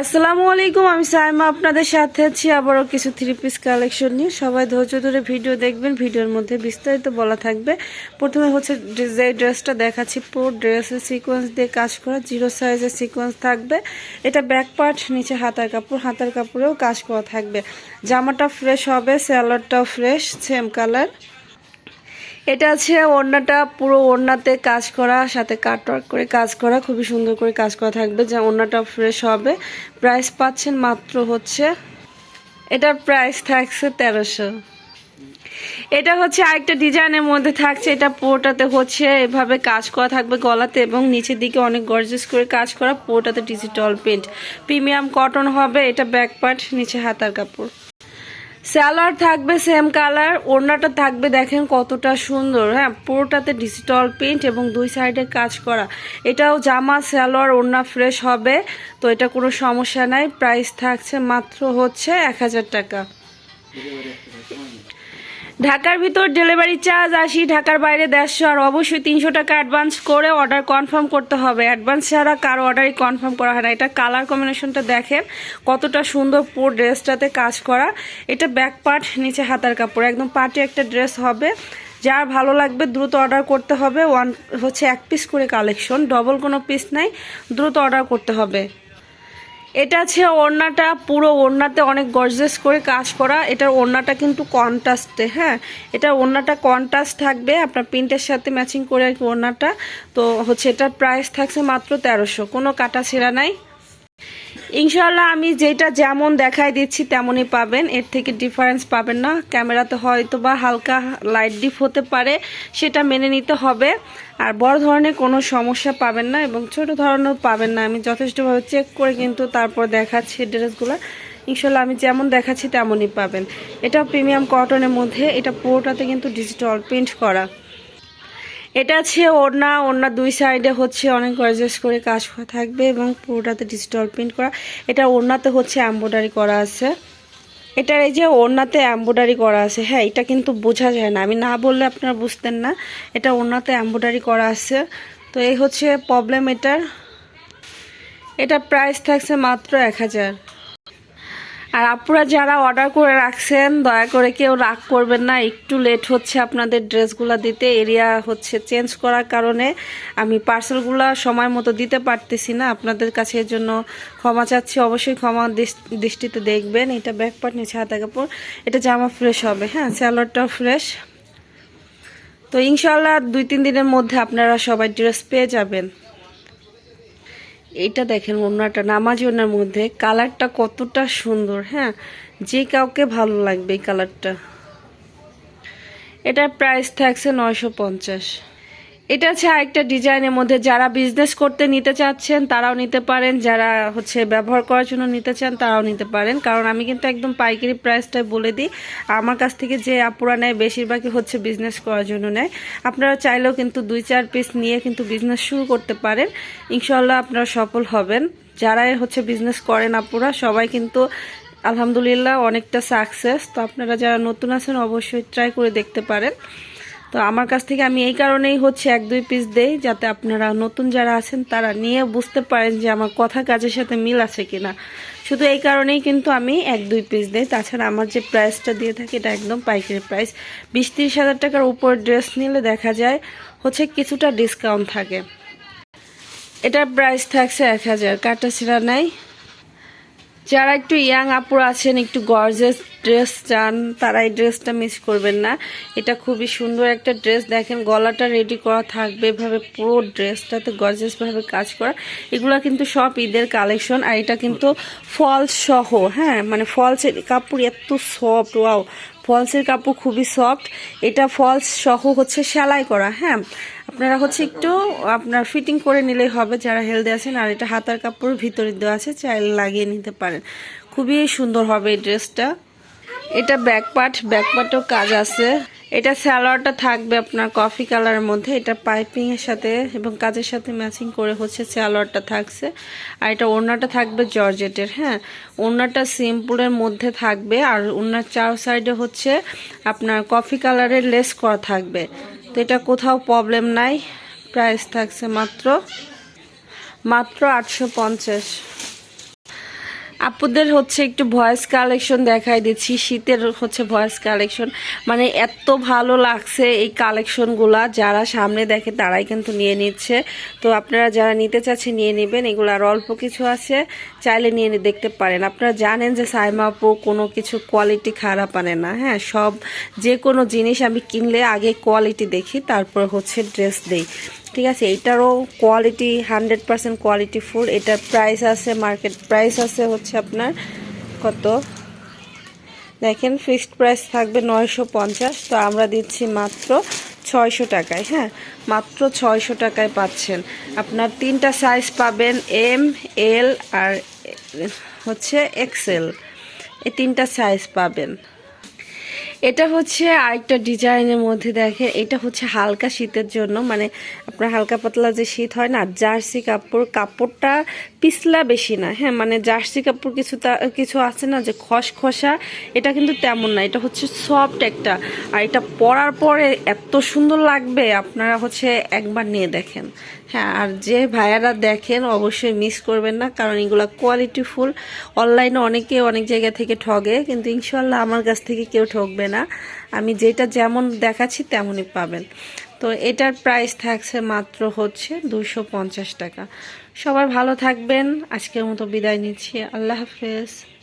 আসসালামু আলাইকুম, আমি সাইমা আপনাদের সাথে আছি আবারও কিছু থ্রি পিস কালেকশন নিয়ে। সবাই ধৈর্য ধরে ভিডিও দেখবেন ভিডিওর মধ্যে বিস্তারিত বলা থাকবে। প্রথমে হচ্ছে যে ড্রেসটা দেখাচ্ছি, পুরো ড্রেসের সিকোয়েন্স দিয়ে কাজ করা জিরো সাইজের সিকোয়েন্স থাকবে। এটা ব্যাক পার্ট নিচে হাতার কাপড়, হাতার কাপড়েও কাজ করা থাকবে। জামাটা ফ্রেশ হবে স্যালাডটাও ফ্রেশ সেম কালার এটা আছে ওড়নাটা, পুরো ওড়নাতে কাজ করা, সাথে কাটওয়ার্ক করে কাজ করা, খুবই সুন্দর করে কাজ করা থাকবে, যা ওড়নাটা ফ্রেশ হবে। প্রাইস পাচ্ছেন মাত্র হচ্ছে, এটার প্রাইস থাকছে তেরোশো। এটা হচ্ছে আরেকটা ডিজাইনের মধ্যে থাকছে, এটা পুরোটাতে হচ্ছে এভাবে কাজ করা থাকবে গলাতে এবং নিচের দিকে অনেক গর্জেস করে কাজ করা, পুরোটাতে ডিজিটাল প্রিন্ট প্রিমিয়াম কটন হবে, এটা ব্যাক পার্ট নিচে হাতার কাপড়। স্যালার থাকবে সেম কালার ওড়নাটা থাকবে দেখেন কতটা সুন্দর। হ্যাঁ পুরোটাতে ডিজিটাল প্রিন্ট এবং দুই সাইডে কাজ করা। এটাও জামা স্যালোয়ার ওড়না ফ্রেশ হবে, তো এটা কোনো সমস্যা নাই। প্রাইস থাকছে মাত্র হচ্ছে এক হাজার টাকা। ঢাকার ভিতর ডেলিভারি চার্জ আসি ঢাকার বাইরে দেড়শো, আর অবশ্যই তিনশো টাকা অ্যাডভান্স করে অর্ডার কনফার্ম করতে হবে। অ্যাডভান্স ছাড়া কারও অর্ডারই কনফার্ম করা হয় না। এটা কালার কম্বিনেশনটা দেখেন, কতটা সুন্দর পুরো ড্রেসটাতে কাজ করা। এটা ব্যাক পার্ট নিচে হাতার কাপড়। একদম পার্টি একটা ড্রেস হবে। যার ভালো লাগবে দ্রুত অর্ডার করতে হবে। ওয়ান হচ্ছে এক পিস করে কালেকশন ডবল কোনো পিস নাই। দ্রুত অর্ডার করতে হবে। এটা আছে ওড়নাটা, পুরো ওড়নাতে অনেক গর্জেস করে কাজ করা। এটার ওড়নাটা কিন্তু কন্ট্রাস্টে হ্যাঁ? এটার ওড়নাটা কন্ট্রাস্ট থাকবে, আপনার প্রিন্টের সাথে ম্যাচিং করে আর কি ওড়নাটা। তো হচ্ছে এটার প্রাইস থাকছে মাত্র তেরোশো, কোনো কাটা ছেঁড়া নাই। ইনশাল্লাহ আমি যেটা যেমন দেখাই দিচ্ছি তেমনই পাবেন। এর থেকে ডিফারেন্স পাবেন না। ক্যামেরাতে হয়তো বা হালকা লাইট ডিপ হতে পারে, সেটা মেনে নিতে হবে। আর বড় ধরনের কোনো সমস্যা পাবেন না এবং ছোট ধরনের পাবেন না। আমি যথেষ্টভাবে চেক করে কিন্তু তারপর দেখাচ্ছি ড্রেসগুলো ইনশাল্লাহ আমি যেমন দেখাচ্ছি তেমনই পাবেন। এটা প্রিমিয়াম কটনের মধ্যে, এটা পুরোটাতে কিন্তু ডিজিটাল প্রিন্ট করা। এটা আছে ওড়না ওড়না দুই সাইডে হচ্ছে অনেক গর্জেস করে কাজ করা থাকবে এবং পুরোটাতে ডিজিটাল প্রিন্ট করা। এটা ওড়নাতে হচ্ছে এম্ব্রয়ডারি করা আছে। এটার এই যে ওড়নাতে এম্ব্রয়ডারি করা আছে হ্যাঁ এটা কিন্তু বোঝা যায় না। আমি না বললে আপনারা বুঝতেন না। এটা ওড়নাতে এম্ব্রয়ডারি করা আছে। তো এই হচ্ছে প্রবলেম এটার। এটা প্রাইস থাকছে মাত্র এক হাজার। আর আপুরা যারা অর্ডার করে রাখছেন, দয়া করে কেউ রাগ করবেন না। একটু লেট হচ্ছে আপনাদের ড্রেসগুলো দিতে। এরিয়া হচ্ছে চেঞ্জ করার কারণে আমি পার্সেলগুলো সময় মতো দিতে পারতেছি না। আপনাদের কাছে এর জন্য ক্ষমা চাচ্ছি। অবশ্যই ক্ষমা দৃষ- দৃষ্টিতে দেখবেন। এটা ব্যাক পার্ট নিচে হাতা কাপড় এটা জামা ফ্রেশ হবে। হ্যাঁ স্যালোয়ারটাও ফ্রেশ তো ইনশাল্লাহ দুই তিন দিনের মধ্যে আপনারা সবাই ড্রেস পেয়ে যাবেন। এইটা দেখেন ওনাটা নামাজি ওনার মধ্যে। কালারটা কতটা সুন্দর হ্যাঁ? যে কাউকে ভালো লাগবে এই কালারটা। এটার প্রাইস থাকছে নয়শো পঞ্চাশ। এটা হচ্ছে আরেকটা ডিজাইনের মধ্যে যারা বিজনেস করতে নিতে চাচ্ছেন, তারাও নিতে পারেন। যারা হচ্ছে ব্যবহার করার জন্য নিতে চান, তারাও নিতে পারেন। কারণ আমি কিন্তু একদম পাইকারি প্রাইসটাই বলে দিই। আমার কাছ থেকে যে আপুরা নেয়, বেশিরভাগই হচ্ছে বিজনেস করার জন্য নেয়। আপনারা চাইলেও কিন্তু দুই, চার পিস নিয়ে কিন্তু বিজনেস শুরু করতে পারেন। ইনশাল্লাহ আপনারা সফল হবেন। যারাই হচ্ছে বিজনেস করেন আপুরা, সবাই কিন্তু আলহামদুলিল্লাহ অনেকটা সাকসেস তো আপনারা যারা নতুন আছেন, অবশ্যই ট্রাই করে দেখতে পারেন। তো আমার কাছ থেকে আমি এই কারণেই হচ্ছে এক, দুই পিস দেই যাতে আপনারা নতুন যারা আছেন তারা নিয়ে বুঝতে পারেন যে আমার কথা কাজের সাথে মিল আছে কিনা। শুধু এই কারণেই কিন্তু আমি এক, দুই পিস দেই। তাছাড়া আমার যে প্রাইসটা দিয়ে থাকি, এটা একদম পাইকারি প্রাইস বিশ তিরিশ হাজার টাকার উপর ড্রেস নিলে দেখা যায় হচ্ছে কিছুটা ডিসকাউন্ট থাকে। এটার প্রাইস থাকছে এক হাজার। কাটা ছিঁড়া নাই। যারা একটু ইয়াং আপুর আছেন, একটু গর্জেস ড্রেস চান, তারা এই ড্রেসটা মিস করবেন না। এটা খুবই সুন্দর একটা ড্রেস দেখেন, গলাটা রেডি করা থাকবে এভাবে, পুরো ড্রেসটাতে গর্জেসভাবে কাজ করা। এগুলো কিন্তু সব ঈদের কালেকশন আর এটা কিন্তু ফলস সহ হ্যাঁ মানে ফলসের কাপড় এত সফট ওয়াও ফলসের কাপড় খুবই সফট এটা ফলস সহ হচ্ছে সেলাই করা হ্যাঁ। আপনারা হচ্ছে একটু আপনার ফিটিং করে নিলেই হবে যারা হেলদি আছেন, আর এটা হাতার কাপড় ভিতরে দেওয়া আছে, চাইলে লাগিয়ে নিতে পারেন। খুবই সুন্দর হবে এই ড্রেসটা এটা ব্যাক পার্ট ব্যাক পার্টেও কাজ আছে। এটা স্যালোয়ারটা থাকবে আপনার কফি কালারের মধ্যে। এটা পাইপিংয়ের সাথে এবং কাজের সাথে ম্যাচিং করে হচ্ছে স্যালোয়ারটা থাকছে। আর এটা ওড়নাটা থাকবে জর্জেটের হ্যাঁ? ওড়নাটা সিম্পলের মধ্যে থাকবে। আর ওড়নার চার সাইডে হচ্ছে আপনার কফি কালারের লেস করা থাকবে। তো এটা কোথাও প্রবলেম নাই। প্রাইস থাকছে মাত্র মাত্র আটশো পঞ্চাশ। আপুদের হচ্ছে একটু ভয়েস কালেকশন দেখাই দিচ্ছি। শীতের হচ্ছে ভয়েস কালেকশন মানে এত ভালো লাগছে এই কালেকশনগুলা যারা সামনে দেখে তারাই কিন্তু নিয়ে নিচ্ছে। তো আপনারা যারা নিতে চাচ্ছে নিয়ে নেবেন। এগুলো আর অল্প কিছু আছে। চাইলে নিয়ে দেখতে পারেন। আপনারা জানেন যে সাইমা আপু কোনো কিছু কোয়ালিটি খারাপ আনে না। হ্যাঁ সব যে কোনো জিনিস আমি কিনলে আগে কোয়ালিটি দেখি, তারপর হচ্ছে ড্রেস দেই। ঠিক আছে এটারও quality hundred percent quality full এটার প্রাইস আছে মার্কেট প্রাইস আছে হচ্ছে আপনার কত? দেখেন ফিক্সড প্রাইস থাকবে নয়শো পঞ্চাশ, তো আমরা দিচ্ছি মাত্র ছয়শো টাকায় হ্যাঁ? মাত্র ছয়শো টাকায় পাচ্ছেন। আপনার তিনটা সাইজ পাবেন এম এল আর হচ্ছে এক্সেল এই তিনটা সাইজ পাবেন। এটা হচ্ছে আরেকটা ডিজাইনের মধ্যে দেখেন, এটা হচ্ছে হালকা শীতের জন্য মানে আপনার হালকা পাতলা যে শীত হয় না, জার্সি কাপড়, কাপড়টা পিছলা বেশি না হ্যাঁ মানে জার্সি কাপড় কিছু কিছু আছে না যে খসখসা, এটা কিন্তু তেমন না, এটা হচ্ছে সফট একটা, আর এটা পরার পরে এত সুন্দর লাগবে, আপনারা হচ্ছে একবার নিয়ে দেখেন হ্যাঁ আর যে ভাইয়ারা দেখেন অবশ্যই মিস করবেন না, কারণ এগুলো কোয়ালিটি ফুল অনলাইনে অনেকে অনেক জায়গা থেকে ঠগে, কিন্তু ইনশাল্লাহ আমার কাছ থেকে কেউ ঠকবে না। আমি যেটা যেমন দেখাচ্ছি তেমনই পাবেন। তো এটার প্রাইস থাকছে মাত্র হচ্ছে দুশো টাকা। সবার ভালো থাকবেন। আজকের মতো বিদায় নিচ্ছি। আল্লাহ হাফেজ।